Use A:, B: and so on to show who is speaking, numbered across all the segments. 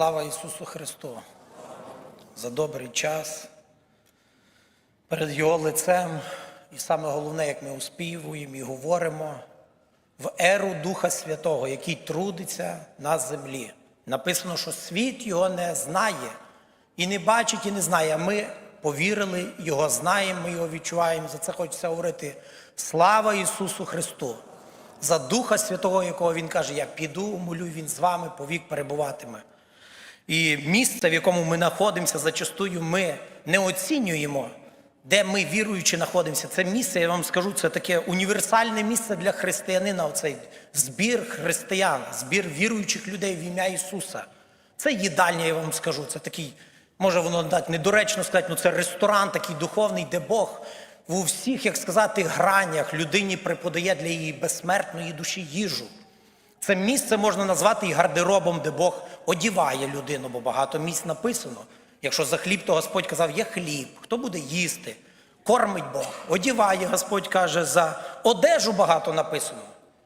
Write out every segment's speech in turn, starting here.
A: Слава Ісусу Христу за добрий час перед Його лицем. І саме головне, як ми успівуємо і говоримо в еру Духа Святого, який трудиться на землі. Написано, що світ його не знає і не бачить, і не знає. А ми повірили, його знаємо, ми його відчуваємо. За це хочеться говорити. Слава Ісусу Христу! За Духа Святого, якого Він каже, я піду, умолю, Він з вами повік перебуватиме. І місце, в якому ми знаходимося, зачастую ми не оцінюємо, де ми віруючи знаходимося. Це місце, я вам скажу, це таке універсальне місце для християнина. Оцей збір християн, збір віруючих людей в ім'я Ісуса. Це їдальня, я вам скажу. Це такий, може воно так недоречно сказати, але це ресторан такий духовний, де Бог у всіх, як сказати, гранях людині преподає для її безсмертної душі їжу. Це місце можна назвати і гардеробом, де Бог одіває людину, бо багато місць написано. Якщо за хліб, то Господь казав, є хліб, хто буде їсти? Кормить Бог, одіває, Господь каже, за одежу багато написано.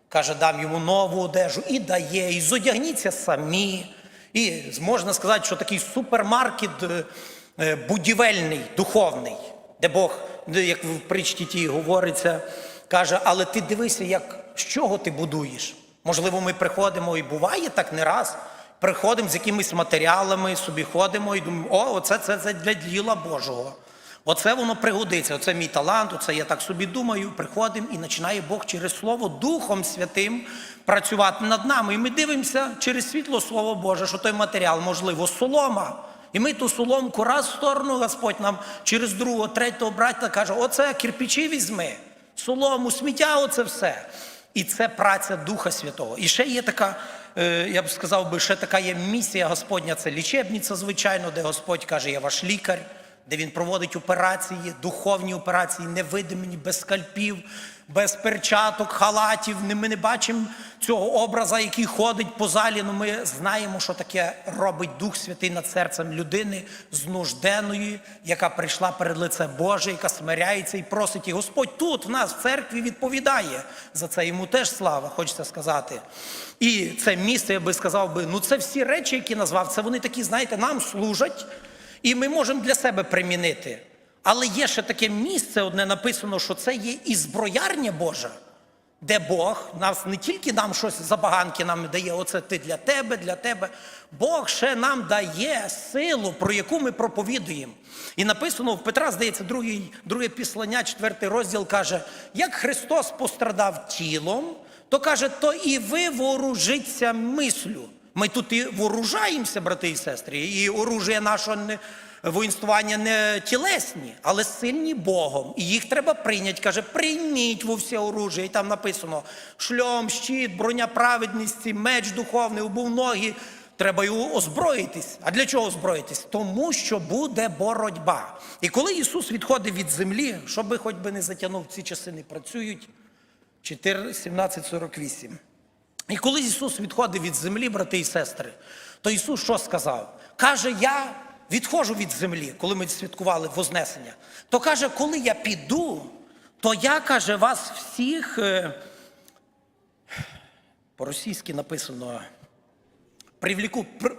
A: Каже, дам йому нову одежу і дає, і зодягніться самі. І можна сказати, що такий супермаркет е, е, будівельний, духовний, де Бог, як в притчі тій говориться, каже, але ти дивися, як, з чого ти будуєш. Можливо, ми приходимо і буває так не раз. Приходимо з якимись матеріалами, собі ходимо і думаємо, о, оце це, це для діла Божого. Оце воно пригодиться, оце мій талант, оце я так собі думаю, приходимо і починає Бог через Слово Духом Святим працювати над нами. І ми дивимося через світло Слово Боже, що той матеріал, можливо, солома. І ми ту соломку раз в сторону, Господь нам через другого, третього брата каже, оце кирпичі візьми, солому, сміття, оце все. І це праця Духа Святого. І ще є така, е, я б сказав би, ще така є місія Господня, це лічебниця, звичайно, де Господь каже, я ваш лікар, де він проводить операції, духовні операції, невидимі, без скальпів, без перчаток, халатів. Ми не бачимо цього образа, який ходить по залі. але ми знаємо, що таке робить Дух Святий над серцем людини знужденої, яка прийшла перед лице Боже, яка смиряється і просить. І Господь тут в нас в церкві відповідає за це. Йому теж слава, хочеться сказати. І це місце, я би сказав би, ну це всі речі, які назвав, це вони такі, знаєте, нам служать. І ми можемо для себе примінити. Але є ще таке місце, одне написано, що це є і зброярня Божа, де Бог нас не тільки нам щось забаганки нам дає, оце ти для тебе, для тебе. Бог ще нам дає силу, про яку ми проповідуємо. І написано в Петра, здається, другий, друге післання, четвертий розділ каже: як Христос пострадав тілом, то каже, то і ви вооружиться мислю. Ми тут і вооружаємося, брати і сестри, і оружие наше не, воїнствування не тілесні, але сильні Богом. І їх треба прийняти. Каже, прийміть во все оружие. І там написано: шльом, щит, броня праведності, меч духовний, обув ноги. Треба його озброїтись. А для чого озброїтись? Тому що буде боротьба. І коли Ісус відходить від землі, щоб би хоч би не затягнув, ці часи не працюють. 17.48. І коли Ісус відходив від землі, брати і сестри, то Ісус що сказав? Каже, я відходжу від землі, коли ми святкували Вознесення. То каже, коли я піду, то я, каже, вас всіх, е, по-російськи написано, привлеку, при,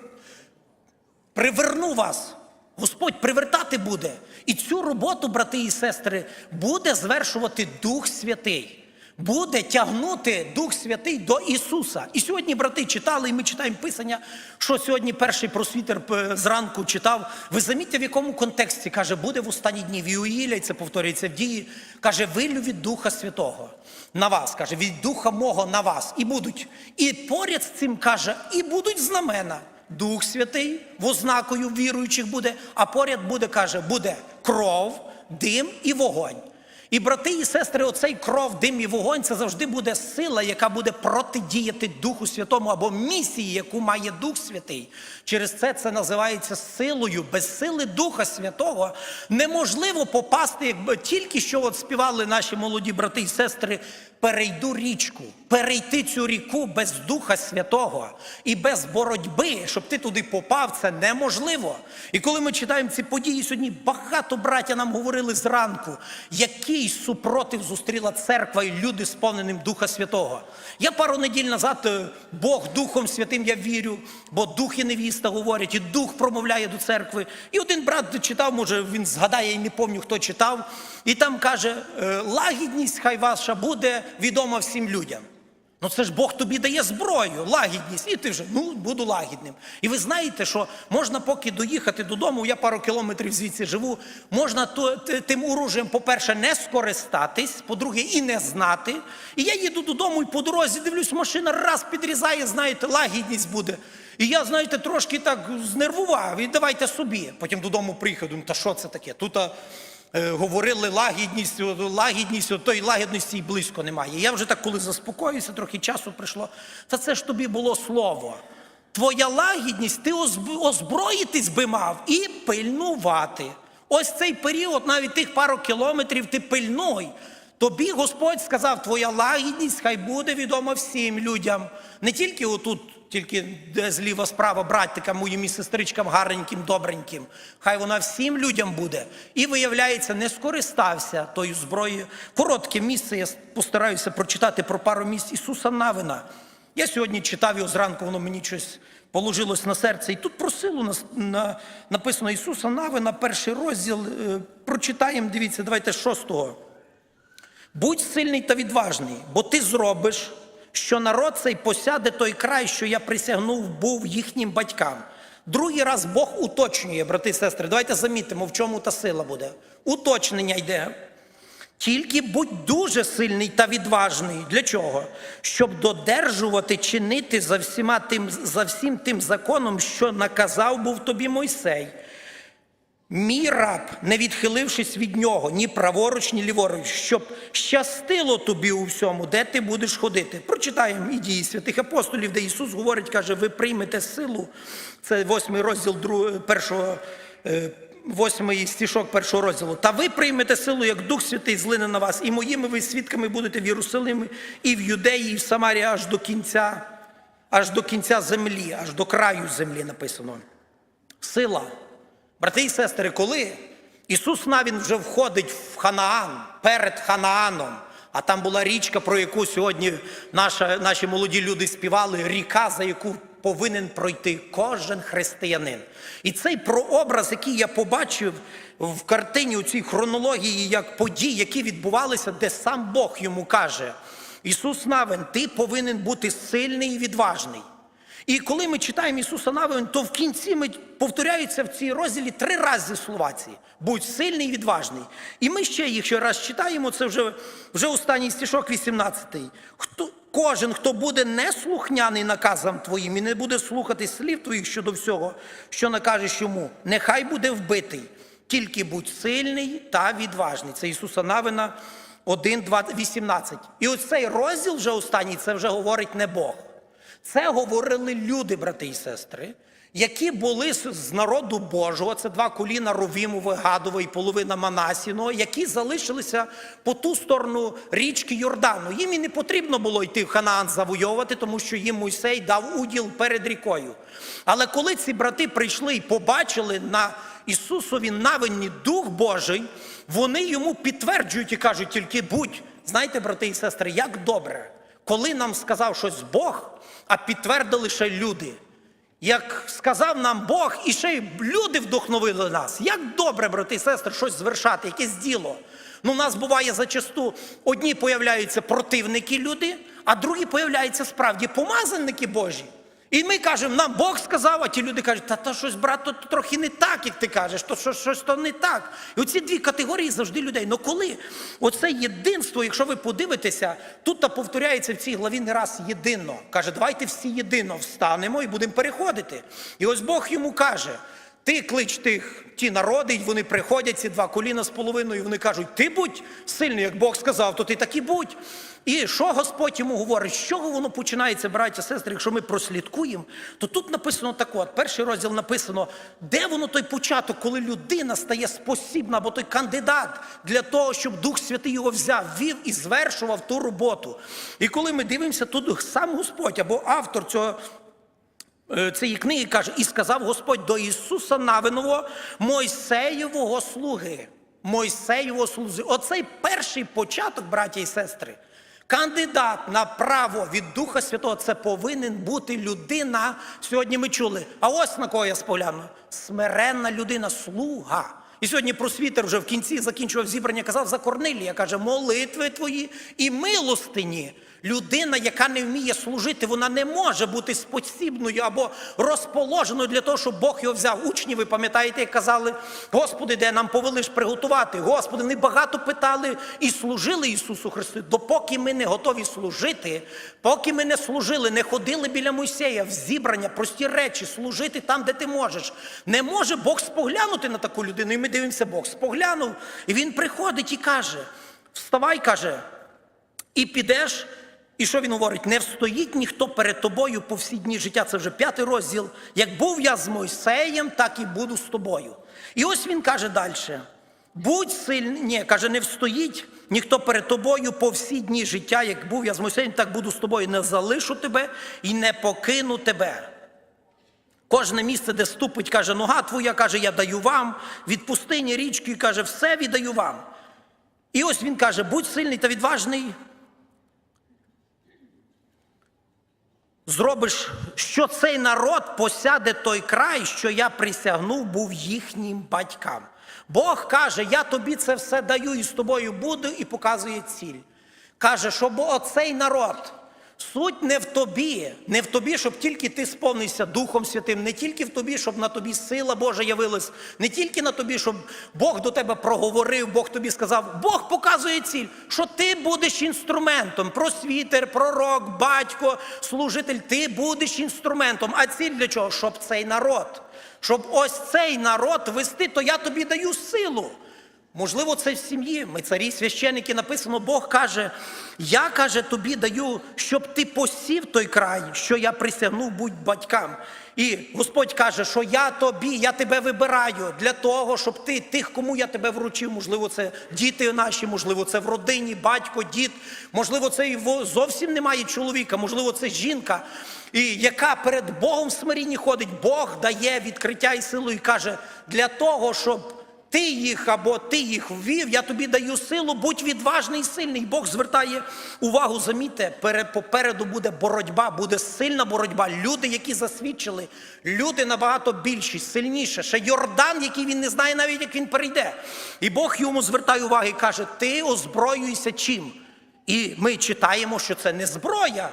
A: приверну вас. Господь привертати буде. І цю роботу, брати і сестри, буде звершувати Дух Святий. Буде тягнути Дух Святий до Ісуса. І сьогодні, брати, читали, і ми читаємо Писання, що сьогодні перший просвітер е, зранку читав. Ви замітьте, в якому контексті каже, буде в останні дні в Іуїля, і це повторюється в дії. Каже, вилю від Духа Святого на вас, каже, від Духа мого на вас. І будуть. І поряд з цим каже, і будуть знамена. Дух Святий в ознакою віруючих буде, а поряд буде, каже, буде кров, дим і вогонь. І брати і сестри, оцей кров, дим і вогонь це завжди буде сила, яка буде протидіяти Духу Святому або місії, яку має Дух Святий. Через це це називається силою. Без сили Духа Святого неможливо попасти, якби тільки що от співали наші молоді брати і сестри. Перейду річку, перейти цю ріку без Духа Святого і без боротьби, щоб ти туди попав, це неможливо. І коли ми читаємо ці події сьогодні, багато браття нам говорили зранку, які який супротив зустріла церква і люди, сповненим Духа Святого. Я пару неділь назад е, Бог Духом Святим я вірю, бо дух і невіста говорять, і дух промовляє до церкви. І один брат читав, може він згадає, я не пам'ятаю, хто читав, і там каже: е, лагідність хай ваша буде відома всім людям. Ну це ж Бог тобі дає зброю, лагідність, і ти вже ну буду лагідним. І ви знаєте, що можна поки доїхати додому, я пару кілометрів звідси живу, можна тим оружієм, по-перше, не скористатись, по-друге, і не знати. І я їду додому і по дорозі дивлюсь, машина раз підрізає, знаєте, лагідність буде. І я, знаєте, трошки так знервував, і давайте собі. Потім додому приїхав, думаю, та що це таке? Тут говорили лагідність, лагідність, тої лагідності і близько немає. Я вже так, коли заспокоюся, трохи часу прийшло. Та це ж тобі було слово. Твоя лагідність, ти озброїтись би мав і пильнувати. Ось цей період, навіть тих пару кілометрів, ти пильнуй. Тобі Господь сказав, твоя лагідність хай буде відома всім людям. Не тільки отут, тільки зліва справа, братикам моїм і сестричкам гарненьким, добреньким. Хай вона всім людям буде. І виявляється, не скористався тою зброєю. Коротке місце, я постараюся прочитати про пару місць Ісуса Навина. Я сьогодні читав його зранку, воно мені щось положилось на серце. І тут про силу нас- на- написано Ісуса Навина, перший розділ. Е, Прочитаємо, дивіться, давайте шостого. Будь сильний та відважний, бо ти зробиш, що народ цей посяде той край, що я присягнув, був їхнім батькам. Другий раз Бог уточнює, брати і сестри. Давайте замітимо, в чому та сила буде. Уточнення йде. Тільки будь дуже сильний та відважний. Для чого? Щоб додержувати, чинити за, всіма тим, за всім тим законом, що наказав був тобі Мойсей. Мій раб, не відхилившись від нього, ні праворуч, ні ліворуч, щоб щастило тобі у всьому, де ти будеш ходити. Прочитаємо і дії святих апостолів, де Ісус говорить, каже, ви приймете силу. Це восьмий розділ першого, е, восьмий стішок першого розділу. Та ви приймете силу, як Дух Святий злине на вас, і моїми ви свідками будете в Єрусалимі, і в Юдеї, і в Самарії аж до кінця, аж до кінця землі, аж до краю землі написано. Сила. Брати і сестри, коли Ісус Навін вже входить в Ханаан перед Ханааном, а там була річка, про яку сьогодні наша, наші молоді люди співали, ріка, за яку повинен пройти кожен християнин. І цей прообраз, який я побачив в картині у цій хронології, як подій, які відбувалися, де сам Бог йому каже: Ісус Навин, ти повинен бути сильний і відважний. І коли ми читаємо Ісуса Навин, то в кінці ми повторяються в цій розділі три рази слова ці. Будь сильний і відважний. І ми ще їх ще раз читаємо, це вже, вже останній стішок, 18. Хто, кожен, хто буде неслухняний наказам твоїм і не буде слухати слів твоїх щодо всього, що накажеш йому, нехай буде вбитий. Тільки будь сильний та відважний. Це Ісуса Навина 1, 2, 18. І ось цей розділ вже останній, це вже говорить не Бог. Це говорили люди, брати і сестри, які були з- народу Божого, це два коліна Ровімове, Гадове і половина Манасіного, які залишилися по ту сторону річки Йордану. Їм і не потрібно було йти в Ханаан завойовувати, тому що їм Мойсей дав уділ перед рікою. Але коли ці брати прийшли і побачили на Ісусові навинні Дух Божий, вони йому підтверджують і кажуть, тільки будь, знаєте, брати і сестри, як добре, коли нам сказав щось Бог, а підтвердили ще люди. Як сказав нам Бог, і ще й люди вдохновили нас. Як добре, брати і сестри, щось звершати, якесь діло. Ну, у нас буває зачасту, одні появляються противники люди, а другі появляються справді помазанники Божі. І ми кажемо, нам Бог сказав, а ті люди кажуть, та то щось, брат, то трохи не так, як ти кажеш, то щось, щось то не так. І оці дві категорії завжди людей. Ну коли оце єдинство, якщо ви подивитеся, тут та повторяється в цій главі не раз єдино. Каже, давайте всі єдино встанемо і будемо переходити. І ось Бог йому каже: ти клич тих, ті народи, і вони приходять, ці два коліна з половиною, і вони кажуть, ти будь сильний, як Бог сказав, то ти так і будь. І що Господь йому говорить? З чого воно починається, браття, сестри, якщо ми прослідкуємо, то тут написано так от, перший розділ написано, де воно той початок, коли людина стає спосібна, або той кандидат для того, щоб Дух Святий його взяв, вів і звершував ту роботу. І коли ми дивимося, тут сам Господь або автор цього цієї книги каже, і сказав Господь до Ісуса Навинового, Мойсеєвого слуги. Мойсеєво служи. Оцей перший початок, браті і сестри. Кандидат на право від Духа Святого це повинен бути людина. Сьогодні ми чули. А ось на кого я спогляну. Смиренна людина, слуга. І сьогодні просвітер вже в кінці закінчував зібрання, казав за Корнилія, каже, молитви твої і милостині. Людина, яка не вміє служити, вона не може бути спосібною або розположеною для того, щоб Бог його взяв. Учні, ви пам'ятаєте, як казали, Господи, де нам повели ж приготувати? Господи, вони багато питали і служили Ісусу Христу. Допоки ми не готові служити, поки ми не служили, не ходили біля Мойсея в зібрання, прості речі, служити там, де ти можеш. Не може Бог споглянути на таку людину. І ми дивимося, Бог споглянув. І він приходить і каже: Вставай, каже, і підеш. І що він говорить? Не встоїть ніхто перед тобою по всі дні життя. Це вже п'ятий розділ. Як був я з Мойсеєм, так і буду з тобою. І ось він каже далі: будь сильний, ні, каже, не встоїть ніхто перед тобою по всі дні життя, як був я з Мойсеєм, так буду з тобою. Не залишу тебе і не покину тебе. Кожне місце, де ступить, каже, нога твоя, каже, я даю вам, від пустині річки, каже, все віддаю вам. І ось він каже: будь сильний та відважний. Зробиш, що цей народ посяде той край, що я присягнув, був їхнім батькам. Бог каже: Я тобі це все даю і з тобою буду, і показує ціль. Каже, щоб оцей народ. Суть не в тобі, не в тобі, щоб тільки ти сповнився Духом Святим, не тільки в тобі, щоб на тобі сила Божа явилась, не тільки на тобі, щоб Бог до тебе проговорив, Бог тобі сказав, Бог показує ціль, що ти будеш інструментом, просвітер, пророк, батько, служитель, ти будеш інструментом. А ціль для чого? Щоб цей народ, щоб ось цей народ вести, то я тобі даю силу. Можливо, це в сім'ї. Ми царі, священники, написано, Бог каже, я каже, тобі даю, щоб ти посів той край, що я присягнув будь батькам. І Господь каже, що я тобі, я тебе вибираю для того, щоб ти тих, кому я тебе вручив, можливо, це діти наші, можливо, це в родині, батько, дід, можливо, це і зовсім немає чоловіка, можливо, це жінка, і яка перед Богом в смирінні ходить. Бог дає відкриття і силу і каже, для того, щоб. Ти їх або ти їх ввів, я тобі даю силу, будь відважний і сильний. Бог звертає увагу, замітьте, пере- попереду буде боротьба, буде сильна боротьба. Люди, які засвідчили, люди набагато більші, сильніші. Ще Йордан, який він не знає навіть, як він перейде. І Бог йому звертає увагу і каже: Ти озброюєшся чим? І ми читаємо, що це не зброя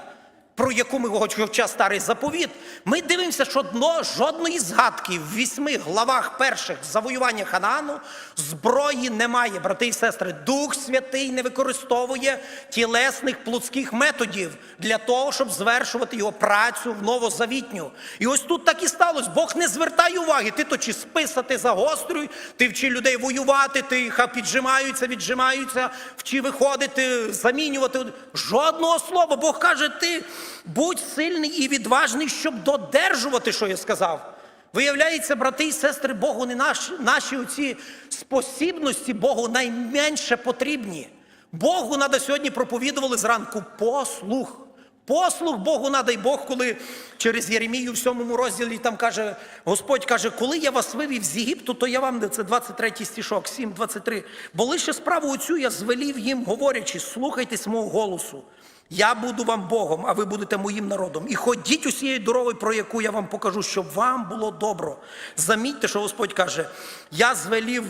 A: про яку ми хоча старий заповіт, ми дивимося, що дно жодної згадки в вісьми главах перших завоювання Ханаану зброї немає, брати і сестри. Дух Святий не використовує тілесних плотських методів для того, щоб звершувати його працю в новозавітню. І ось тут так і сталося. Бог не звертає уваги. Ти то чи списа, ти загострюй, ти вчи людей воювати, ти ха піджимаються, віджимаються, вчи виходити, замінювати. Жодного слова. Бог каже, ти будь сильний і відважний, щоб додержувати, що я сказав. Виявляється, брати і сестри, Богу не наші, наші оці спосібності Богу найменше потрібні. Богу надо сьогодні проповідували зранку послух. Послух Богу надай Бог, коли через Єремію в сьомому розділі там каже, Господь каже, коли я вас вивів з Єгипту, то я вам, це 23 стішок, 7, 23. Бо лише справу оцю я звелів їм, говорячи, слухайтесь мого голосу. Я буду вам Богом, а ви будете моїм народом. І ходіть усією дорогою, про яку я вам покажу, щоб вам було добро. Замітьте, що Господь каже: я звелів,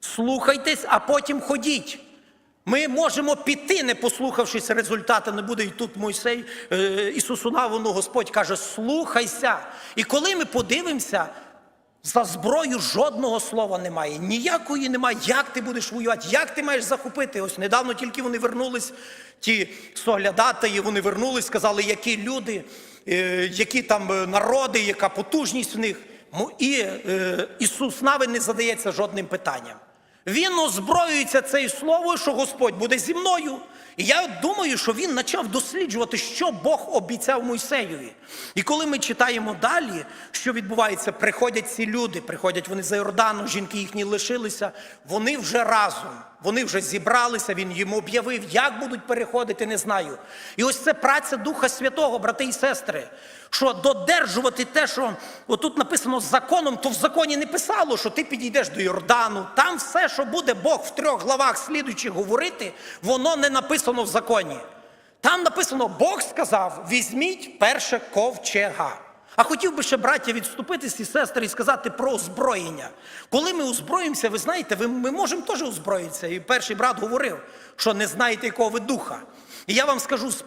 A: слухайтесь, а потім ходіть. Ми можемо піти, не послухавшись результати, не буде і тут Мойсей, е, Ісусу Навону, Господь каже, слухайся. І коли ми подивимося, за зброю жодного слова немає, ніякої немає. Як ти будеш воювати, як ти маєш захопити? Ось недавно тільки вони вернулись, ті соглядатаї, вони вернулись, сказали, які люди, е, які там е, народи, яка потужність в них. І е, Ісус Навин не задається жодним питанням. Він озброюється цей словом, що Господь буде зі мною. І я думаю, що він почав досліджувати, що Бог обіцяв Мойсеєві. І коли ми читаємо далі, що відбувається, приходять ці люди, приходять вони за Йордану, жінки їхні лишилися, вони вже разом. Вони вже зібралися, він їм об'явив, як будуть переходити, не знаю. І ось це праця Духа Святого, брати і сестри, що додержувати те, що отут написано законом, то в законі не писало, що ти підійдеш до Йордану. Там все, що буде Бог в трьох главах слідуючих говорити, воно не написано в законі. Там написано, Бог сказав: візьміть перше ковчега. А хотів би ще браття відступитись і сестри і сказати про озброєння. Коли ми озброїмося, ви знаєте, ви, ми можемо теж озброїтися. І перший брат говорив, що не знаєте, якого ви духа. І я вам скажу з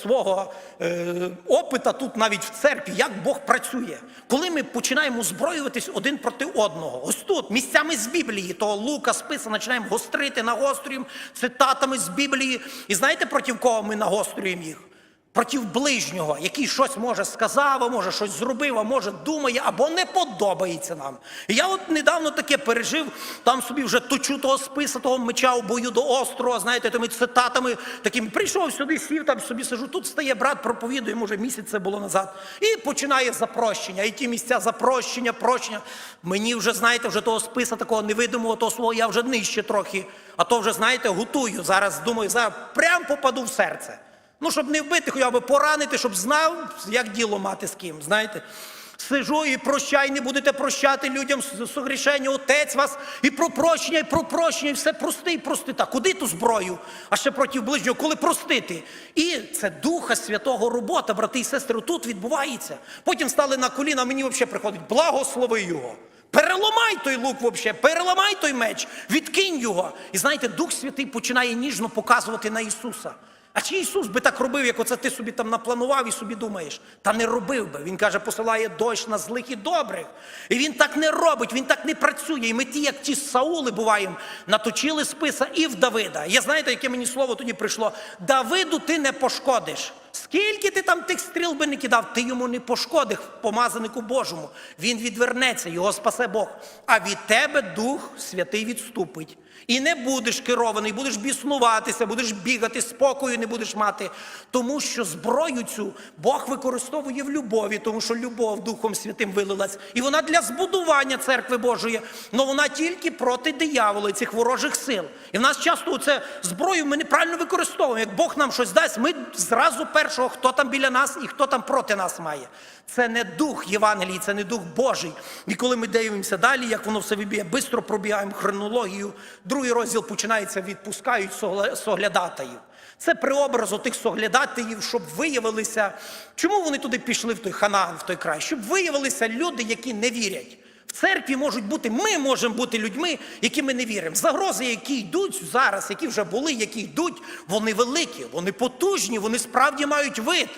A: свого е, опита тут навіть в церкві, як Бог працює. Коли ми починаємо озброюватись один проти одного, ось тут місцями з Біблії, того лука списа починаємо гострити, нагострюємо цитатами з Біблії. І знаєте, проти кого ми нагострюємо їх? Проти ближнього, який щось може сказав, а може щось зробив, а може думає, або не подобається нам. І я от недавно таке пережив, там собі вже точу того списа, того меча в бою до острова, знаєте, тими цитатами такими. Прийшов сюди, сів, там собі сижу. Тут стає брат, проповідує, може місяць це було назад. І починає запрощення. І ті місця запрощення, прощення. Мені вже, знаєте, вже того списа такого невидимого, того свого, я вже нижче трохи. А то вже, знаєте, готую. Зараз думаю, зараз прям попаду в серце. Ну, щоб не вбити, хоча б поранити, щоб знав, як діло мати з ким. Знаєте, сижу і прощай, не будете прощати людям согрішення, отець вас, і про прощення, і про прощення, і все прости, і прости. Так, куди ту зброю? А ще проти ближнього, коли простити? І це Духа Святого робота, брати і сестри, тут відбувається. Потім стали на коліна, мені взагалі приходить, благослови його. Переламай той лук взагалі, переламай той меч, відкинь його. І знаєте, Дух Святий починає ніжно показувати на Ісуса. А чи Ісус би так робив, як оце ти собі там напланував і собі думаєш? Та не робив би. Він каже, посилає дощ на злих і добрих. І він так не робить, він так не працює. І ми ті, як ті Саули буваємо, наточили списа і в Давида. Я знаєте, яке мені слово тоді прийшло? Давиду ти не пошкодиш. Скільки ти там тих стріл би не кидав, ти йому не пошкодиш, помазанику Божому. Він відвернеться, його спасе Бог. А від тебе Дух Святий відступить. І не будеш керований, будеш біснуватися, будеш бігати, спокою не будеш мати. Тому що зброю цю Бог використовує в любові, тому що любов Духом Святим вилилась. І вона для збудування церкви Божої, але вона тільки проти диявола цих ворожих сил. І в нас часто це зброю ми неправильно використовуємо. Як Бог нам щось дасть, ми зразу першого, хто там біля нас і хто там проти нас має. Це не дух Євангелії, це не дух Божий. І коли ми дивимося далі, як воно все вибіє, швидко пробігаємо хронологію. Другий розділ починається, відпускають согля- соглядатаїв. Це преобраз тих соглядатаїв, щоб виявилися, чому вони туди пішли в той Ханаан, в той край, щоб виявилися люди, які не вірять. В церкві можуть бути, ми можемо бути людьми, які ми не віримо. Загрози, які йдуть зараз, які вже були, які йдуть, вони великі, вони потужні, вони справді мають вид.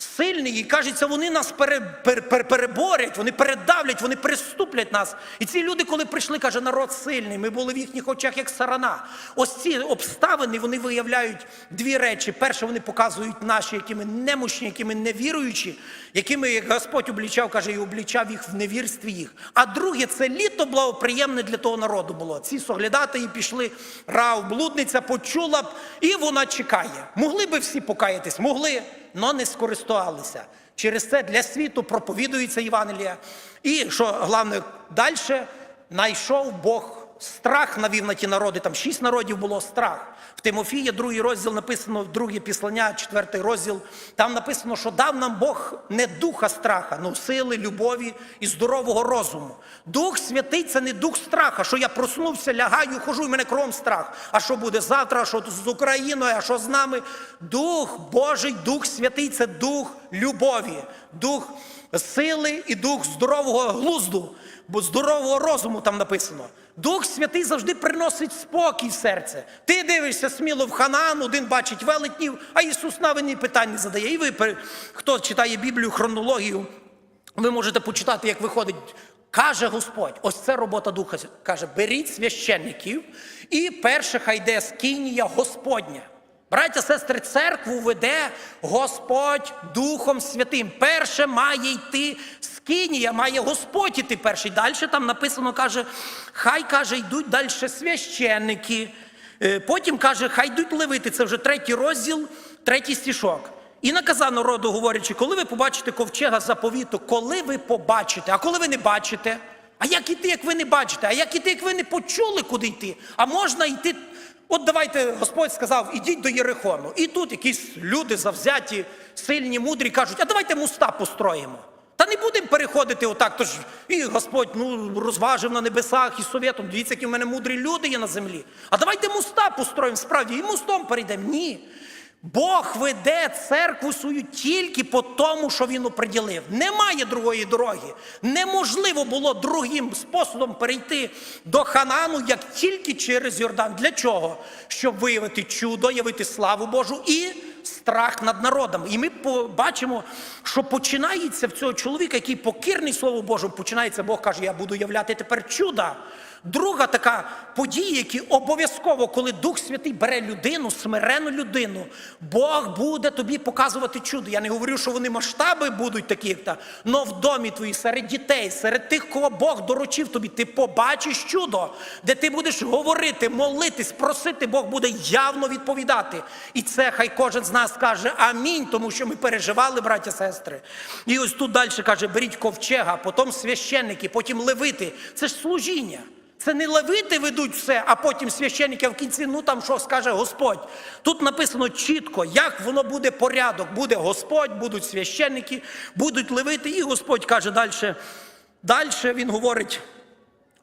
A: Сильний, і кажеться, вони нас пере, пере, пере- переборять, вони передавлять, вони переступлять нас. І ці люди, коли прийшли, каже, народ сильний, ми були в їхніх очах як сарана. Ось ці обставини вони виявляють дві речі. Перше, вони показують наші, які ми немощні, які ми невіруючі, якими як Господь облічав, каже, і облічав їх в невірстві їх. А друге, це літо благоприємне для того народу було. Ці соглядати і пішли, рав, блудниця почула б, і вона чекає. Могли би всі покаятись, могли, але не скористувалися. Через це для світу проповідується Євангелія. І що головне, далі знайшов Бог страх навів на ті народи. Там шість народів було страх. В Тимофія, другий розділ написано, друге післання, четвертий розділ. Там написано, що дав нам Бог не духа страха, але сили, любові і здорового розуму. Дух святий це не дух страха, що я проснувся, лягаю, хожу, і мене кром страх. А що буде завтра, а що з Україною, а що з нами? Дух Божий, Дух Святий це дух любові, дух сили і дух здорового глузду, бо здорового розуму там написано. Дух Святий завжди приносить спокій в серце. Ти дивишся сміло в Ханан, один бачить велетнів, а Ісус навині питання задає. І ви, хто читає Біблію, хронологію, ви можете почитати, як виходить. Каже Господь, ось це робота Духа. Каже, беріть священників, і перше хай йде скинія Господня. Браття, сестри, церкву веде Господь Духом Святим. Перше має йти скинія, має Господь іти перший. Далі там написано, каже, хай каже, йдуть далі священники. Е, Потім каже, хай йдуть левити. Це вже третій розділ, третій стішок. І наказав народу, говорячи, коли ви побачите ковчега заповіту, коли ви побачите, а коли ви не бачите, а як іти, як ви не бачите, а як іти, як ви не почули, куди йти? А можна йти От давайте Господь сказав, ідіть до Єрихону. І тут якісь люди завзяті, сильні, мудрі кажуть, а давайте муста построїмо. Та не будемо переходити отак. Тож і Господь ну, розважив на небесах і совєтом. Дивіться, які в мене мудрі люди є на землі. А давайте муста построїмо справді, і мостом перейдемо. Ні. Бог веде церкву свою тільки по тому, що він оприділив. Немає другої дороги. Неможливо було другим способом перейти до Ханану, як тільки через Йордан. Для чого? Щоб виявити чудо, явити славу Божу і страх над народом. І ми побачимо, що починається в цього чоловіка, який покірний Слову Божому, починається, Бог каже, я буду являти тепер чуда. Друга така подія, які обов'язково, коли Дух Святий бере людину, смирену людину, Бог буде тобі показувати чудо. Я не говорю, що вони масштаби будуть такі, та, но в домі твої, серед дітей, серед тих, кого Бог доручив тобі, ти побачиш чудо, де ти будеш говорити, молитись, просити, Бог буде явно відповідати. І це хай кожен з нас каже амінь, тому що ми переживали, браття сестри. І ось тут далі каже: беріть ковчега, потім священники, потім левити. Це ж служіння. Це не левити ведуть все, а потім священники в кінці, ну там що скаже Господь. Тут написано чітко, як воно буде порядок. Буде Господь, будуть священники, будуть левити, і Господь каже далі. Далі він говорить,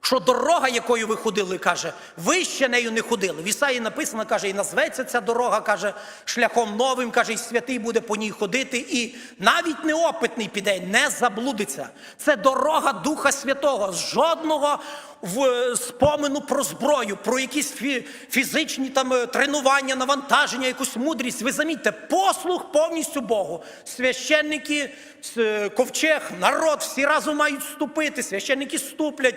A: що дорога, якою ви ходили, каже, ви ще нею не ходили. В Ісаї написано, каже, і назветься ця дорога, каже, шляхом новим, каже, і святий буде по ній ходити, і навіть неопитний піде, не заблудиться. Це дорога Духа Святого, жодного в спомину про зброю, про якісь фі- фізичні там е, тренування, навантаження, якусь мудрість. Ви замітьте, послух повністю Богу. Священники, е, ковчег, народ всі разом мають вступити. Священники ступлять.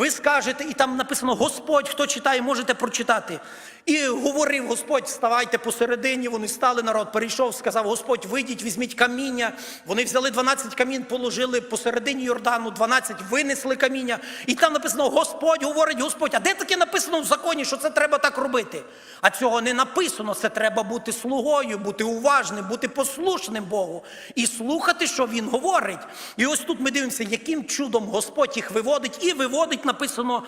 A: Ви скажете, і там написано Господь, хто читає, можете прочитати. І говорив Господь, вставайте посередині. Вони стали, народ перейшов, сказав: Господь, вийдіть, візьміть каміння. Вони взяли 12 камінь, положили посередині Йордану, 12 винесли каміння. І там написано: Господь говорить, Господь. А де таке написано в законі, що це треба так робити? А цього не написано. Це треба бути слугою, бути уважним, бути послушним Богу і слухати, що Він говорить. І ось тут ми дивимося, яким чудом Господь їх виводить, і виводить написано.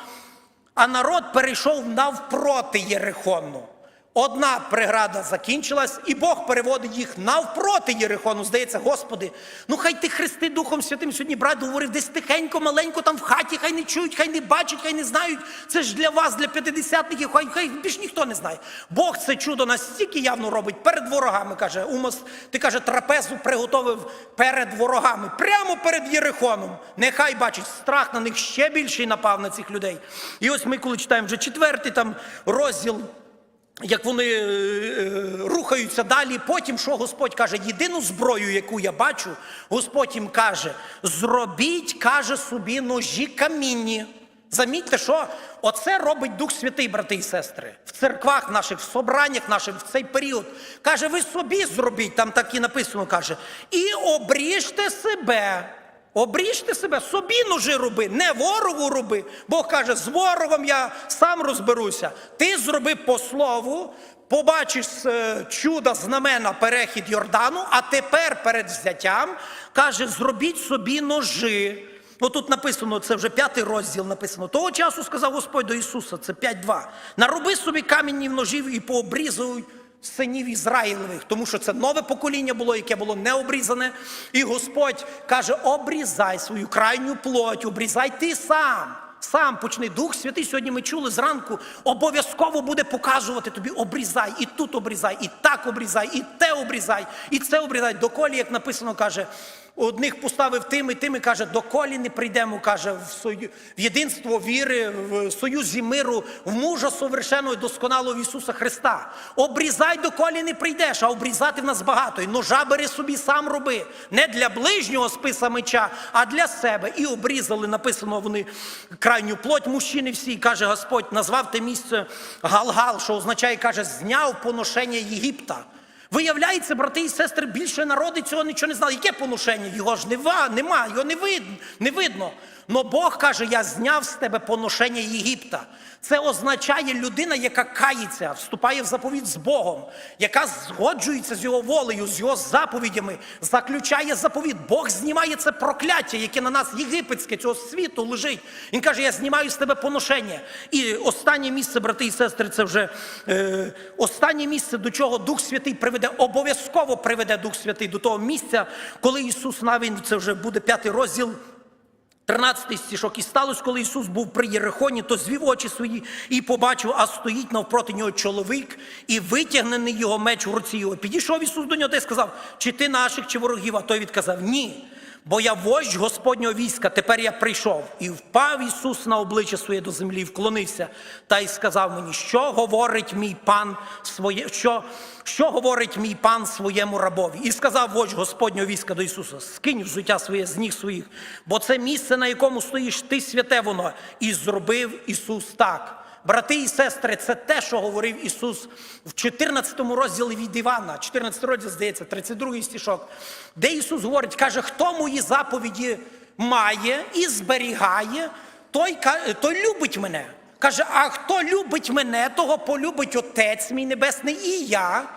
A: А народ перейшов навпроти Єрихону. Одна преграда закінчилась, і Бог переводить їх навпроти Єрихону. Здається, Господи, ну хай ти хрести Духом Святим сьогодні брат говорив десь тихенько, маленько там в хаті, хай не чують, хай не бачать, хай не знають. Це ж для вас, для п'ятидесятників, хай, хай більш ніхто не знає. Бог це чудо настільки явно робить перед ворогами. каже, Умос, ти каже, трапезу приготовив перед ворогами, прямо перед Єрихоном. Нехай бачить, страх на них ще більший напав на цих людей. І ось ми, коли читаємо вже четвертий там розділ. Як вони е, е, рухаються далі, потім що Господь каже, єдину зброю, яку я бачу, Господь їм каже: зробіть, каже собі, ножі камінні. Замітьте, що оце робить Дух Святий, брати і сестри, в церквах наших, в собраннях наших в цей період. Каже, ви собі зробіть, там так і написано, каже, і обріжте себе. Обріжте себе, собі ножи роби, не ворогу роби. Бог каже, з ворогом я сам розберуся. Ти зроби по слову, побачиш е, чуда, знамена, перехід Йордану, а тепер перед взяттям каже, зробіть собі ножи. Отут написано, це вже п'ятий розділ написано. Того часу сказав Господь до Ісуса, це 5.2. Нароби собі камінів ножів і пообрізуй синів Ізраїлевих, тому що це нове покоління було, яке було необрізане. І Господь каже: обрізай свою крайню плоть, обрізай ти сам. Сам почни. Дух Святий сьогодні ми чули зранку, обов'язково буде показувати тобі, обрізай, і тут обрізай, і так обрізай, і те обрізай, і це обрізай. Доколі, як написано, каже, одних поставив тими, тими каже, доколі не прийдемо, каже, в, сою, в єдинство віри, в союзі миру, в мужа совершеного і досконалого Ісуса Христа. Обрізай, доколі не прийдеш, а обрізати в нас багато. І ножа бери собі сам роби. Не для ближнього списа меча, а для себе. І обрізали, написано вони крайню плоть мужчини всі, каже Господь, назвав те місце Галгал, що означає, каже, зняв поношення Єгипта. Виявляється, брати і сестри, більше народи цього нічого не знали. Яке поношення? Його ж нема, нема, його не видно, не видно. Но Бог каже: Я зняв з тебе поношення Єгипта. Це означає людина, яка кається, вступає в заповідь з Богом, яка згоджується з його волею, з його заповідями, заключає заповідь. Бог знімає це прокляття, яке на нас єгипетське цього світу лежить. Він каже: Я знімаю з тебе поношення. І останнє місце, брати і сестри, це вже е, останнє місце, до чого Дух Святий приведе, обов'язково приведе Дух Святий до того місця, коли Ісус навіть це вже буде п'ятий розділ. 13 стішок. І сталося, коли Ісус був при Єрихоні, то звів очі свої і побачив, а стоїть навпроти нього чоловік, і витягнений його меч в руці його. Підійшов Ісус до нього та й сказав: чи ти наших, чи ворогів? А той відказав: Ні. Бо я вождь Господнього війська, тепер я прийшов. І впав Ісус на обличчя своє до землі, вклонився та й сказав мені, що говорить мій пан своє, що, що говорить мій пан своєму рабові. І сказав вождь Господнього війська до Ісуса: скинь взуття своє з ніг своїх, бо це місце, на якому стоїш, ти святе воно. І зробив Ісус так. Брати і сестри, це те, що говорив Ісус в 14 розділі від Івана, 14 розділ, здається, 32 стішок, де Ісус говорить, каже, хто мої заповіді має і зберігає, той, той любить мене. Каже, а хто любить мене, того полюбить Отець мій Небесний і я.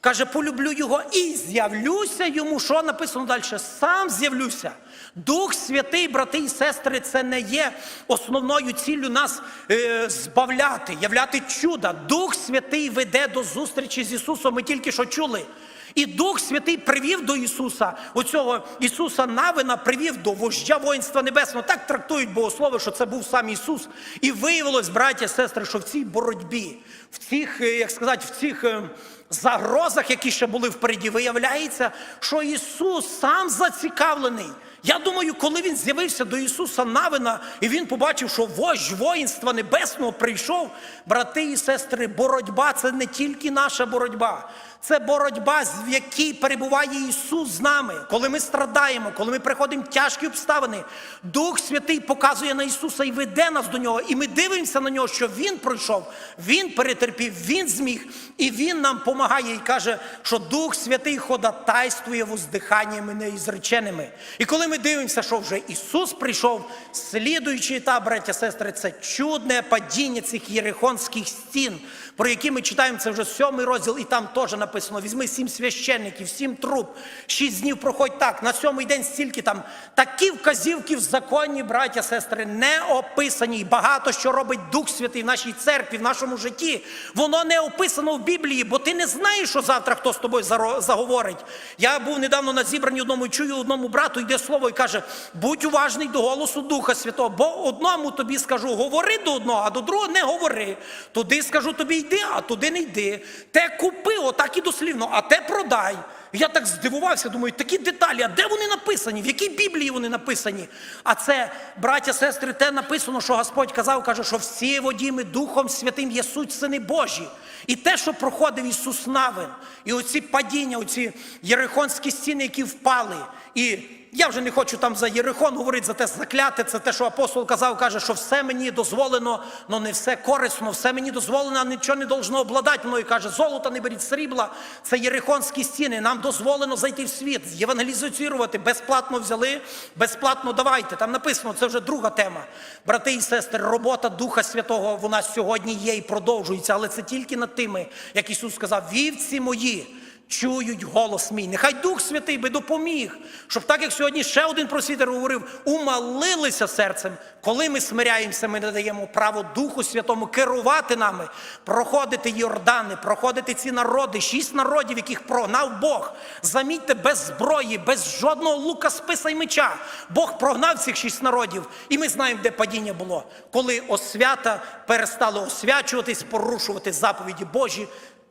A: Каже, полюблю його і з'явлюся йому. Що написано далі? Сам з'явлюся. Дух Святий, брати і сестри, це не є основною ціллю нас е, збавляти, являти чуда. Дух Святий веде до зустрічі з Ісусом. Ми тільки що чули. І Дух Святий привів до Ісуса, оцього Ісуса Навина привів до вождя воїнства небесного. Так трактують богослови, що це був сам Ісус. І виявилось, браття, сестри, що в цій боротьбі, в цих, е, як сказати, в цих е, загрозах, які ще були впереді, виявляється, що Ісус сам зацікавлений. Я думаю, коли він з'явився до Ісуса Навина, і він побачив, що вождь воїнства небесного прийшов, брати і сестри, боротьба це не тільки наша боротьба, це боротьба, в якій перебуває Ісус з нами. Коли ми страдаємо, коли ми приходимо тяжкі обставини, Дух Святий показує на Ісуса і веде нас до нього. І ми дивимося на нього, що Він пройшов, Він перетерпів, Він зміг, і Він нам допомагає і каже, що Дух Святий ходатайствує воздиханнями неізреченими. І коли ми дивимося, що вже Ісус прийшов, слідуючий етап, браття, сестри, це чудне падіння цих єрихонських стін, про які ми читаємо, це вже сьомий розділ, і там теж написано: візьми сім священників, сім труб, шість днів проходь так. На сьомий день стільки там такі вказівки в законі, браття, сестри, не описані. І багато що робить Дух Святий в нашій церкві, в нашому житті. Воно не описано в Біблії, бо ти не знаєш, що завтра хто з тобою заговорить. Я був недавно на зібранні одному і чую одному брату, йде слово і каже: будь уважний до голосу Духа Святого, бо одному тобі скажу, говори до одного, а до другого не говори. Туди скажу тобі йди, а туди не йди. Те купи, отак і дослівно, а те продай. Я так здивувався, думаю, такі деталі, а де вони написані? В якій Біблії вони написані? А це, браття, сестри, те написано, що Господь казав, каже, що всі водіми Духом Святим є суть сини Божі. І те, що проходив Ісус Навин, і оці падіння, оці єрихонські стіни, які впали. І я вже не хочу там за Єрихон говорити, за те закляте, це те, що апостол казав, каже, що все мені дозволено, але не все корисно, все мені дозволено, а нічого не должно обладати мною. Каже, золота не беріть срібла, це єрихонські стіни. Нам дозволено зайти в світ, євангелізувати, безплатно взяли, безплатно давайте. Там написано, це вже друга тема. Брати і сестри, робота Духа Святого вона сьогодні є і продовжується, але це тільки над тими, як Ісус сказав, вівці мої чують голос мій. Нехай Дух Святий би допоміг, щоб так як сьогодні ще один просвітер говорив, умалилися серцем. Коли ми смиряємося, ми надаємо право Духу Святому керувати нами, проходити Йордани, проходити ці народи, шість народів, яких прогнав Бог. Замітьте, без зброї, без жодного лука списа й меча. Бог прогнав цих шість народів, і ми знаємо, де падіння було, коли освята перестали освячуватись, порушувати заповіді Божі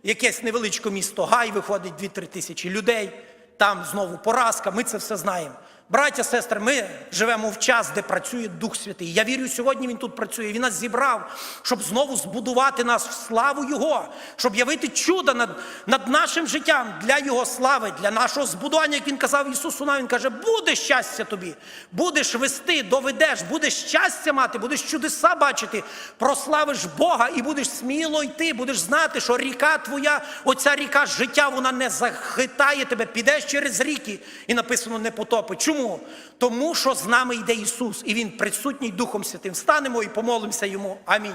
A: якесь невеличке місто Гай виходить 2-3 тисячі людей, там знову поразка, ми це все знаємо. Браття, сестри, ми живемо в час, де працює Дух Святий. Я вірю, сьогодні він тут працює. Він нас зібрав, щоб знову збудувати нас в славу Його, щоб явити чудо над, над нашим життям для Його слави, для нашого збудування, як він казав Ісусу нам, Він каже, буде щастя тобі, будеш вести, доведеш, будеш щастя мати, будеш чудеса бачити, прославиш Бога і будеш сміло йти, будеш знати, що ріка твоя, оця ріка життя, вона не захитає тебе, підеш через ріки, і написано не потопить. Чому? Чому? Тому що з нами йде Ісус, і Він присутній Духом Святим. Станемо і помолимося йому. Амінь.